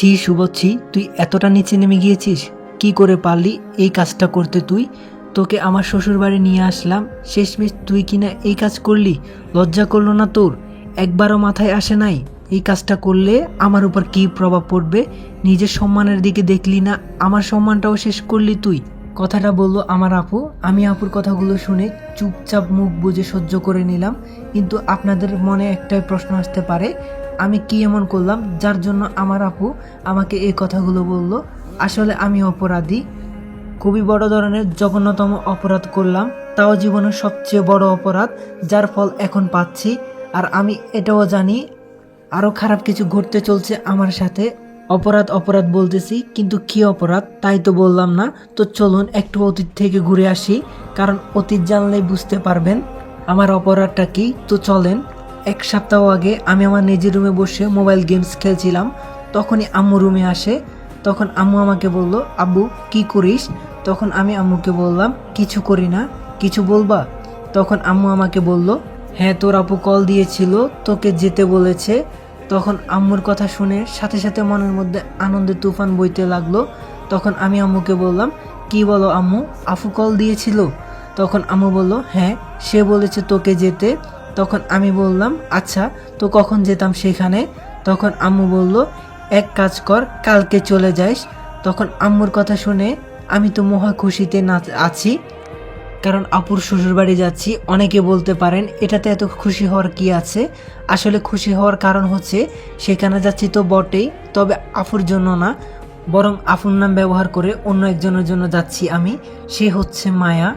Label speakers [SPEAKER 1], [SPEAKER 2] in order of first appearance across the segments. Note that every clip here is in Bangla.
[SPEAKER 1] ছি, শুভচ্ছি, তুই এতটা নিচে নেমে গিয়েছিস? কি করে পারলি এই কাজটা করতে তুই? তোকে আমার শ্বশুর বাড়ি নিয়ে আসলাম। শেষমেশ তুই কিনা এই কাজ করলি? লজ্জা করল না তোর? একবারও মাথায় আসে নাই? এই কাজটা করলে আমার উপর কী প্রভাব পড়বে? নিজের সম্মানের দিকে দেখলি না? আমার সম্মানটাও শেষ করলি তুই? কথাটা বলল আমার আপু। আমি আপুর কথাগুলো শুনে চুপচাপ মুখ বুজে সহ্য করে নিলাম। কিন্তু আপনাদের মনে একটাই প্রশ্ন আসতে পারে। আমি কি এমন করলাম যার জন্য আমার আপু আমাকে এই কথাগুলো বলল? আসলে আমি অপরাধী। খুবই বড় ধরনের জঘন্যতম অপরাধ করলাম। তাও জীবনের সবচেয়ে বড় অপরাধ যার ফল এখন পাচ্ছি। আর আমি এটাও জানি আরও খারাপ কিছু ঘটতে চলছে আমার সাথে। অপরাধ অপরাধ বলতেছি, কিন্তু কি অপরাধ তাই তো বললাম না। তো চলুন একটু অতীত থেকে ঘুরে আসি, কারণ অতীত জানলেই বুঝতে পারবেন আমার অপরাধটা কি। তো চলেন এক সপ্তাহ আগে আমি আমার নিজের রুমে বসে মোবাইল গেমস খেলছিলাম। তখনই আম্মু রুমে আসে। তখন আম্মু আমাকে বলল, আব্বু, কি করিস? তখন আমি আম্মুকে বললাম, কিছু করি না, কিছু বলবা? তখন আম্মু আমাকে বলল হ্যাঁ তোর আপু কল দিয়েছিল, তোকে যেতে বলেছে। তখন আম্মুর কথা শুনে সাথে সাথে মনের মধ্যে আনন্দের তুফান বইতে লাগল। তখন আমি আম্মুকে বললাম, কি বলো আম্মু আফু কল দিয়েছিল? তখন আম্মু বলল হ্যাঁ সে বলেছে তোকে যেতে। তখন আমি বললাম আচ্ছা তো কখন যেতাম সেখানে? তখন আম্মু বলল, এক কাজ কর, কালকে চলে যাইস। তখন আম্মুর কথা শুনে আমি তো মহা খুশিতে না আছি, কারণ আপুর শ্বশুর বাড়ি যাচ্ছি, অনেকে বলতে পারেন, এটাতে এত খুশি হওয়ার কি আছে? আসলে খুশি হওয়ার কারণ হচ্ছে, সেখানে যাচ্ছি তো বটেই, তবে আফুর জন্য না, বরং আফুর নাম ব্যবহার করে অন্য একজনের জন্য যাচ্ছি আমি, সে হচ্ছে মায়া।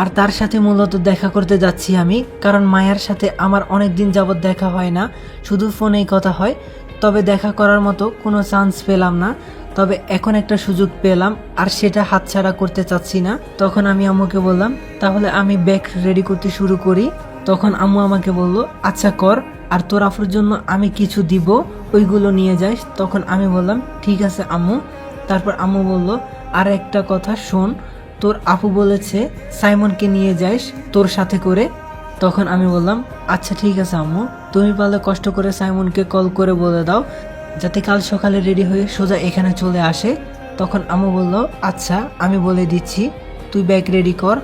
[SPEAKER 1] আর তার সাথে মূলত দেখা করতে যাচ্ছি আমি, কারণ মায়ার সাথে আমার অনেক দিন যাবৎ দেখা হয় না, শুধু ফোনেই কথা হয়, তবে দেখা করার মতো কোনো চান্স পেলাম না, তবে এখন একটা সুযোগ পেলাম, আর সেটা হাতছাড়া করতে চাচ্ছি না। তখন আমি আম্মুকে বললাম, তাহলে আমি ব্যাগ রেডি করতে শুরু করি। তখন আম্মু আমাকে বলল আচ্ছা কর, আর তোর আফুর জন্য আমি কিছু দিব, ওইগুলো নিয়ে যাইস তখন আমি বললাম, ঠিক আছে আম্মু। তারপর আম্মু বলল, আর একটা কথা শোন তোর আপু বলেছে, সাইমনকে নিয়ে যাইস তোর সাথে করে। তখন আমি বললাম আচ্ছা ঠিক আছে আম্মু। তুমি পারলে কষ্ট করে সাইমনকে কল করে বলে দাও, যাতে কাল সকালে রেডি হয়ে সোজা এখানে চলে আসে। তখন আম্মু বলল আচ্ছা আমি বলে দিচ্ছি, তুই ব্যাগ রেডি কর।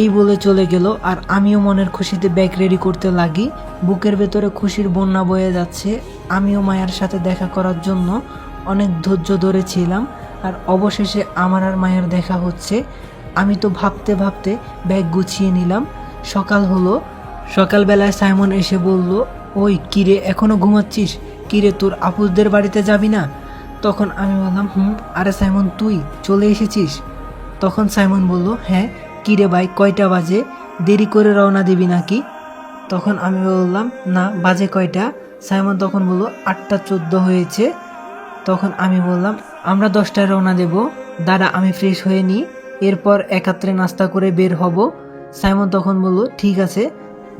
[SPEAKER 1] এই বলে চলে গেল, আর আমিও মনের খুশিতে ব্যাগ রেডি করতে লাগি। বুকের ভেতরে খুশির বন্যা বয়ে যাচ্ছে। আমিও মায়ের সাথে দেখা করার জন্য অনেক ধৈর্য ধরেছিলাম। আর অবশেষে আমার আর মায়ের দেখা হচ্ছে। আমি তো ভাবতে ভাবতে ব্যাগ গুছিয়ে নিলাম। সকাল হলো। সকালবেলায় সাইমন এসে বলল, ওই কিরে এখনও ঘুমাচ্ছিস? কিরে তোর আপুদের বাড়িতে যাবি না? তখন আমি বললাম, হুম, আরে সাইমন, তুই চলে এসেছিস? তখন সাইমন বলল হ্যাঁ কিরে ভাই, কয়টা বাজে? দেরি করে রওনা দিবি নাকি? তখন আমি বললাম, না, বাজে কয়টা? সাইমন তখন বলল, আটটা চোদ্দ হয়েছে। তখন আমি বললাম আমরা দশটায় রওনা দেব। দাদা, আমি ফ্রেশ হয়ে নিই। এরপর একাত্রে নাস্তা করে বের হব। সাইমন তখন বলল, ঠিক আছে।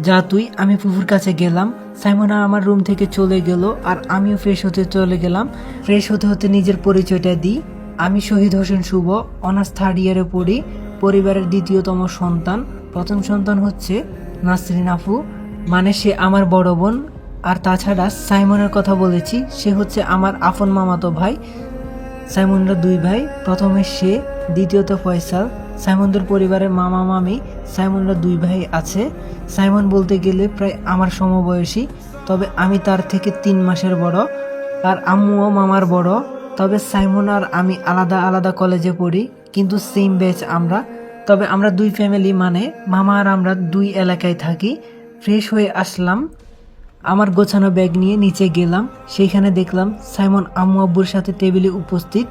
[SPEAKER 1] যা তুই, আমি ফুফুর কাছে গেলাম। সাইমন আমার রুম থেকে চলে গেল আর আমিও ফ্রেশ হতে চলে গেলাম। ফ্রেশ হতে হতে নিজের পরিচয়টা দিই। আমি শহীদ হোসেন শুভ, অনার্স থার্ড ইয়ারে পড়ি, পরিবারের দ্বিতীয়তম সন্তান। প্রথম সন্তান হচ্ছে নাসরিন আফু মানে সে আমার বড় বোন। আর তাছাড়া সাইমনের কথা বলেছি, সে হচ্ছে আমার আপন মামাতো ভাই। সাইমনরা দুই ভাই, প্রথমে সে, দ্বিতীয়ত ফয়সাল। সাইমনদের পরিবারের মামা মামি, সাইমনরা দুই ভাই আছে। সাইমন বলতে গেলে প্রায় আমার সমবয়সী, তবে আমি তার থেকে তিন মাসের বড়, আর আম্মুও মামার বড়। তবে সাইমন আর আমি আলাদা আলাদা কলেজে পড়ি, কিন্তু সেম ব্যাচ আমরা। তবে আমরা দুই ফ্যামিলি মানে মামা আর আমরা দুই এলাকায় থাকি। ফ্রেশ হয়ে আসলাম। আমার গোছানো ব্যাগ নিয়ে নিচে গেলাম। সেইখানে দেখলাম সাইমন আম্মু আব্বুর সাথে টেবিলে উপস্থিত।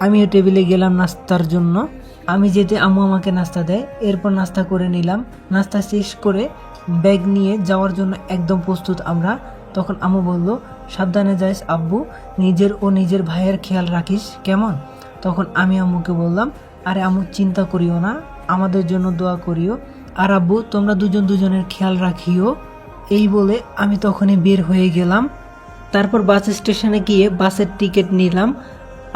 [SPEAKER 1] আমিও টেবিলে গেলাম নাস্তার জন্য। আমি যেতে আম্মু আমাকে নাস্তা দেয়। এরপর নাস্তা করে নিলাম। নাস্তা শেষ করে ব্যাগ নিয়ে যাওয়ার জন্য একদম প্রস্তুত আমরা। তখন আম্মু বলল, সাবধানে যাইস আব্বু। নিজের ও নিজের ভাইয়ের খেয়াল রাখিস, কেমন? তখন আমি আম্মুকে বললাম, আরে আম্মু, চিন্তা করিও না। আমাদের জন্য দোয়া করিও। আর আব্বু, তোমরা দুজন দুজনের খেয়াল রাখিও। এই বলে আমি তখনই বের হয়ে গেলাম। তারপর বাস স্টেশনে গিয়ে বাসের টিকিট নিলাম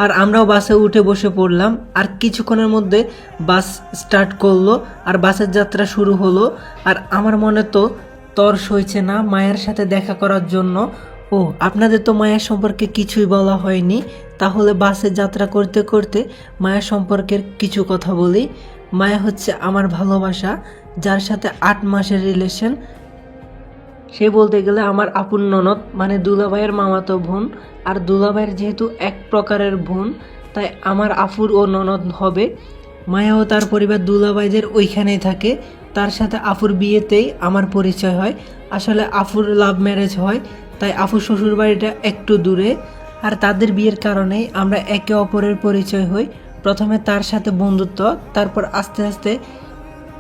[SPEAKER 1] আর আমরাও বাসে উঠে বসে পড়লাম। আর কিছুক্ষণের মধ্যে বাস স্টার্ট করল আর বাসের যাত্রা শুরু হলো। আর আমার মনে তো তর সইছে না মায়ের সাথে দেখা করার জন্য। ও, আপনাদের তো মায়ের সম্পর্কে কিছুই বলা হয়নি। তাহলে বাসে যাত্রা করতে করতে মায়ের সম্পর্কের কিছু কথা বলি। মায়া হচ্ছে আমার ভালোবাসা, যার সাথে আট মাসের রিলেশন সে বলতে গেলে আমার আপন ননদ মানে দুলাভাইয়ের মামাতো বোন। আর দুলাভাইয়ের যেহেতু এক প্রকারের বোন, তাই আমার আফুর ও ননদ হবে। মায়া ও তার পরিবার দুলাভাইদের ওইখানেই থাকে। তার সাথে আফুর বিয়েতেই আমার পরিচয় হয়। আসলে আফুর লাভ ম্যারেজ হয়, তাই আফুর শ্বশুর বাড়িটা একটু দূরে। আর তাদের বিয়ের কারণেই আমরা একে অপরের পরিচয় হই। প্রথমে তার সাথে বন্ধুত্ব, তারপর আস্তে আস্তে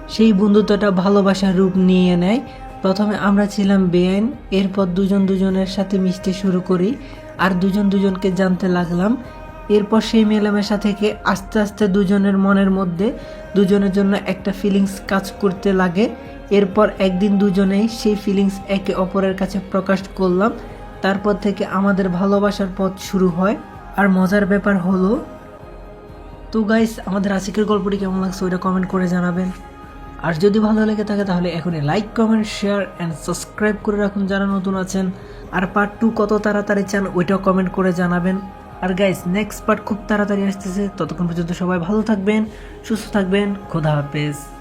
[SPEAKER 1] সেই বন্ধুত্বটা ভালোবাসার রূপ নিয়ে নেয়। প্রথমে আমরা ছিলাম বেআইন, এরপর দুজন দুজনের সাথে মিশতে শুরু করি, আর দুজন দুজনকে জানতে লাগলাম। এরপর সেই মেলামেশা থেকে আস্তে আস্তে দুজনের মনের মধ্যে দুজনের জন্য একটা ফিলিংস কাজ করতে লাগে। এরপর একদিন দুজনেই সেই ফিলিংস একে অপরের কাছে প্রকাশ করলাম। তারপর থেকে আমাদের ভালোবাসার পথ শুরু হয়। আর মজার ব্যাপার হলো, তো গাইস আমাদের আশিকের গল্পটি কেমন লাগছে ওইটা কমেন্ট করে জানাবেন। আর যদি ভালো লেগে থাকে তাহলে এখনই like comment share and subscribe করে রাখুন যারা নতুন আছেন। আর পার্ট টু কত তাড়াতাড়ি চান ওইটাও কমেন্ট করে জানাবেন। আর গাইস নেক্সট পার্ট খুব তাড়াতাড়ি আসতেছে। ততক্ষণ পর্যন্ত সবাই ভালো থাকবেন, সুস্থ থাকবেন, খোদা হাফেজ।